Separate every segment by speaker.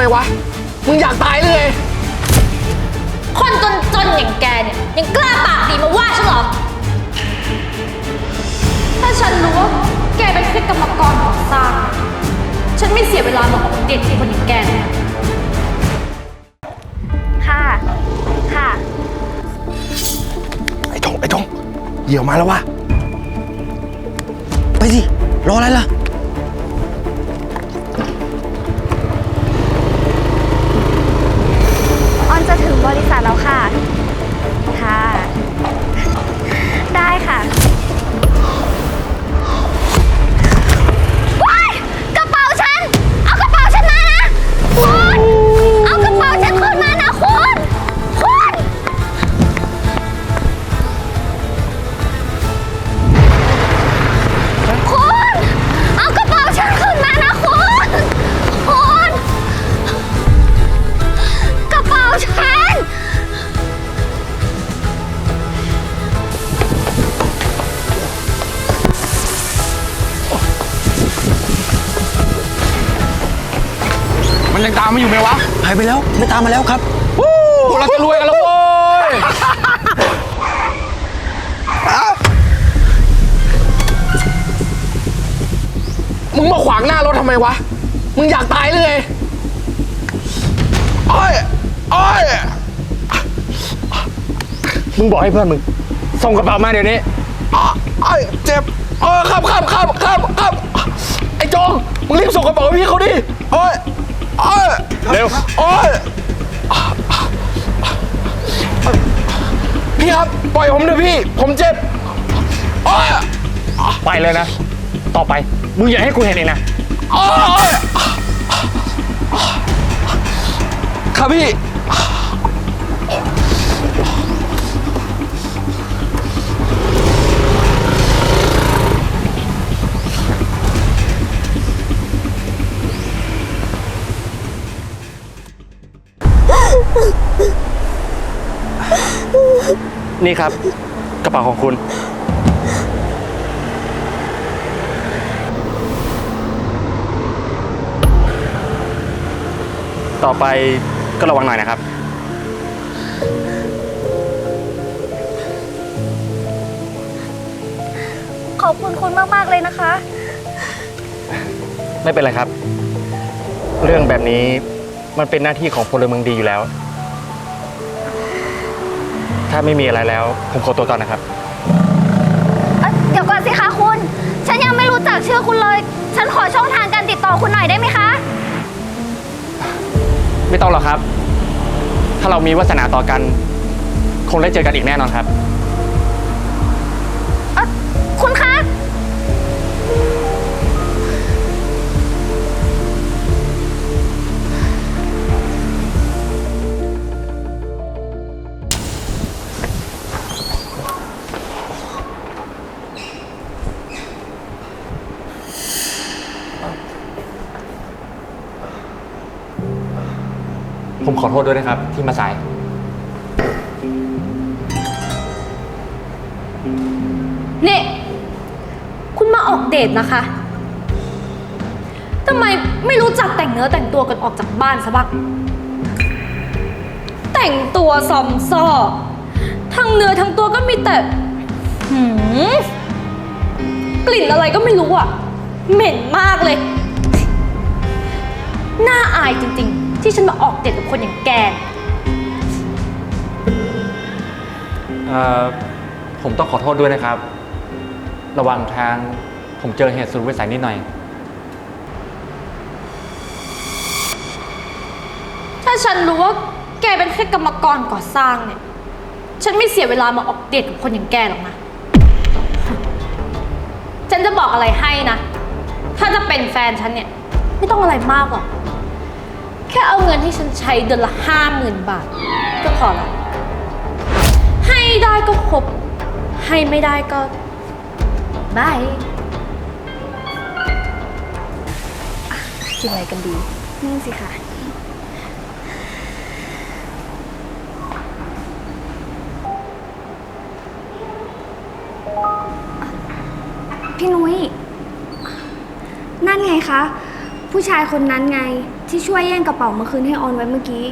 Speaker 1: ไมวะ มึงอยากตายเลย
Speaker 2: คนจนๆอย่างแกเนี่ยยังกล้าปากดีมาว่าฉันเหรอ ถ้าฉันรู้ว่าแกเป็นแค่กรรมกรก่อสร้าง ฉันไม่เสียเวลามาออกเดทกับคนอย่างแกแน่
Speaker 3: ค่ะ ค่ะ
Speaker 1: ไอ้ทงไอ้ทงเหยี่ยวมาแล้ววะไปสิ รออะไรล่ะ
Speaker 3: มัน
Speaker 1: ยังตามมาอยู่ไหมวะ
Speaker 4: หายไปแล้วไม่ตามมาแล้วครับ
Speaker 1: พวกเราจะรวยกันแล้วโว้ยมึงมาขวางหน้ารถทำไมวะ มึงอยากตายเลยไงอ้อยอ้อย
Speaker 4: มึงบอกให้เพื่อนมึง ส่งกระเป๋ามาเดี๋ยวนี้
Speaker 1: อ้อยอ้อยเจ็บเออครับครับครับครับครับไอ้จงมึงรีบส่งกระเป๋าให้พี่เขาดิโอ้ย โอ้ย
Speaker 4: เร็ว
Speaker 1: โอ้ยพี่ครับ ปล่อยผมเถอะพี่ ผมเจ็บโอ้ย
Speaker 4: ไปเลยนะ ต่อไป มึงอย่าให้กูเห็นเองนะ
Speaker 1: โอ้ยครับพี่
Speaker 4: นี่ครับ กระเป๋าของคุณ ต่อไปก็ระวังหน่อยนะครับ
Speaker 3: ขอบคุณคุณมาก ๆ เลยนะคะ
Speaker 4: ไม่เป็นไรครับ เรื่องแบบนี้มันเป็นหน้าที่ของพลเมืองดีอยู่แล้ว ถ้าไม่มีอะไรแล้ว ผมขอตัวก่อนนะครับ
Speaker 3: เอ้ยเดี๋ยวก่อนสิคะคุณ ฉันยังไม่รู้จักชื่อคุณเลย ฉันขอช่องทางการติดต่อคุณหน่อยได้ไหมคะ
Speaker 4: ไม่ต้องหรอกครับ ถ้าเรามีวาสนาต่อกัน คงได้เจอกันอีกแน่นอนครับ ขอโทษด้วยนะครับ ที่มาสาย
Speaker 2: นี่คุณมาออกเดทนะคะทำไมไม่รู้จักแต่งเนื้อแต่งตัวกันออกจากบ้านซะบ้างแต่งตัวซอมซ่อทั้งเนื้อทั้งตัวก็มีแต่หืมกลิ่นอะไรก็ไม่รู้อะ เหม็นมากเลย น่าอายจริง ๆ ที่ฉันมาออกเดทกับคนอย่างแก
Speaker 4: เอ่อผมต้องขอโทษด้วยนะครับ ระหว่างทางผมเจอเหตุสุดวิสัยนิดหน่อย
Speaker 2: ถ้าฉันรู้ว่าแกเป็นแค่กรรมกรก่อสร้างเนี่ย ฉันไม่เสียเวลามาออกเดทกับคนอย่างแกหรอกนะ ฉันจะบอกอะไรให้นะ ถ้าจะเป็นแฟนฉันเนี่ย ไม่ต้องอะไรมากหรอก แค่เอาเงินที่ฉันใช้เดือนละห้าหมื่นบาท ก็พอละ ให้ได้ก็ครบ ให้ไม่ได้ก็บาย
Speaker 3: กินอะไรกันดี นี่สิค่ะ พี่นุ้ย นั่นไงคะ ผู้ชายคนนั้นไง ที่ช่วยแย่งกระเป๋ามาคืนให้ออนไว้เมื่อกี้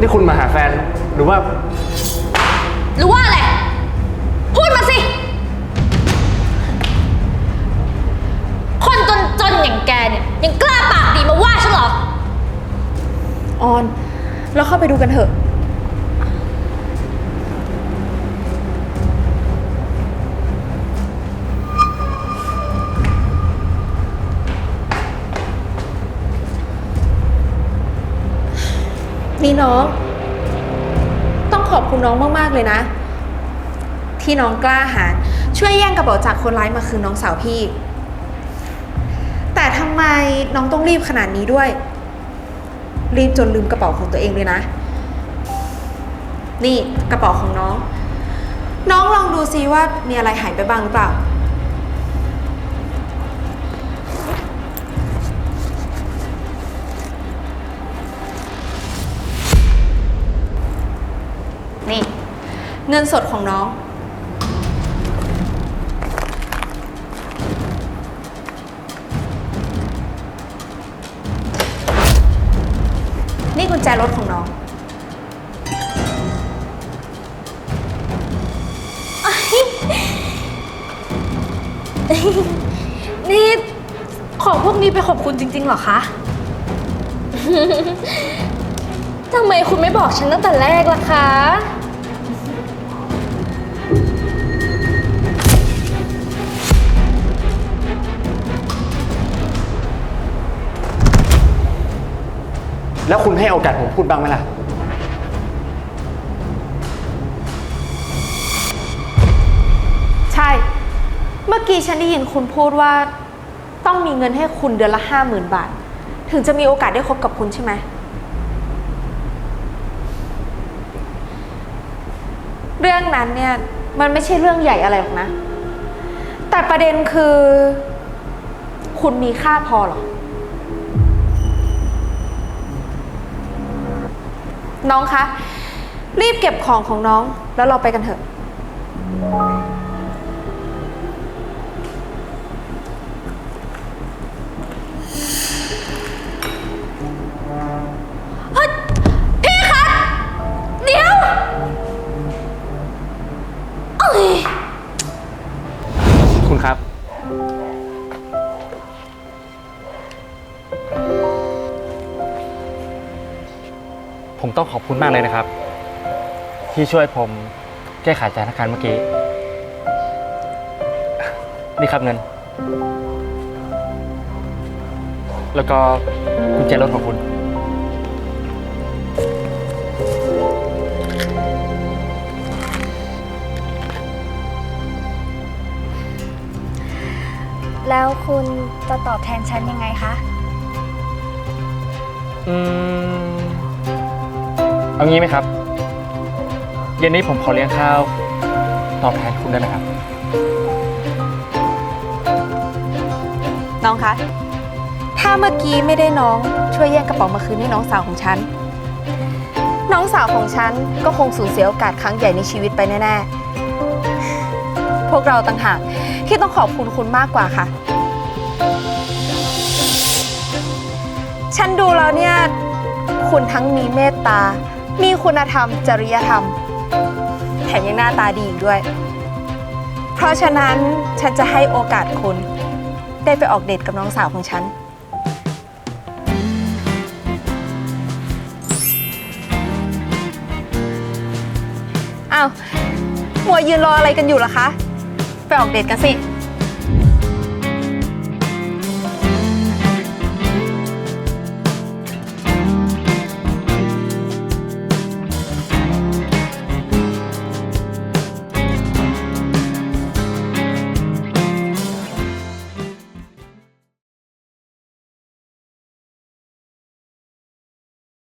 Speaker 4: นี่คุณมาหาแฟน หรือว่า
Speaker 2: หรือว่าอะไร พูดมาสิ คนจนๆอย่างแกเนี่ย ยังกล้าปากดีมาว่าฉันเหรอ
Speaker 5: ออน เราเข้าไปดูกันเถอะ นี่น้อง ต้องขอบคุณน้องมาก ๆ เลยนะ ที่น้องกล้าหาญช่วยแย่งกระเป๋าจากคนร้ายมาคืนน้องสาวพี่ แต่ทำไมน้องต้องรีบขนาดนี้ด้วย รีบจนลืมกระเป๋าของตัวเองเลยนะ นี่กระเป๋าของน้อง น้องลองดูซิว่ามีอะไรหายไปบ้างหรือเปล่า เงินสดของน้อง นี่กุญแจรถของน้อง
Speaker 2: นี่ของพวกนี้ไปขอบคุณจริงๆเหรอคะ ทำไมคุณไม่บอกฉันตั้งแต่แรกล่ะคะ
Speaker 4: แล้วคุณให้โอกาสผมพูดบ้างไหมล่ะ
Speaker 5: ใช่ เมื่อกี้ฉันได้ยินคุณพูดว่า ต้องมีเงินให้คุณเดือนละห้าหมื่นบาท ถึงจะมีโอกาสได้คบกับคุณใช่ไหม เรื่องนั้นเนี่ย มันไม่ใช่เรื่องใหญ่อะไรหรอกนะ แต่ประเด็นคือ คุณมีค่าพอหรอ น้องคะ รีบเก็บของของน้องแล้วเราไปกันเถอะ
Speaker 4: ผมต้องขอบคุณมากเลยนะครับ ที่ช่วยผมแก้ไขสถานการณ์เมื่อกี้ นี่ครับเงิน แล้วก็กุญแจรถของคุณ
Speaker 3: แล้วคุณจะตอบแทนฉันยังไงคะ
Speaker 4: อืม เอางี้ไหมครับ เย็นนี้ผมขอเลี้ยงข้าว ตอบแทนคุณได้ไหมครับ
Speaker 5: น้องคะ ถ้าเมื่อกี้ไม่ได้น้องช่วยแย่งกระเป๋ามาคืนให้น้องสาวของฉัน น้องสาวของฉันก็คงสูญเสียโอกาสครั้งใหญ่ในชีวิตไปแน่ๆ พวกเราต่างหากที่ต้องขอบคุณคุณมากกว่าค่ะ ฉันดูแล้วเนี่ย คุณทั้งมีเมตตา มีคุณธรรม จริยธรรม แถมยังหน้าตาดีอีกด้วย เพราะฉะนั้นฉันจะให้โอกาสคุณ ได้ไปออกเดทกับน้องสาวของฉัน อ้าว มัวยืนรออะไรกันอยู่ล่ะคะ ไปออกเดทกันสิ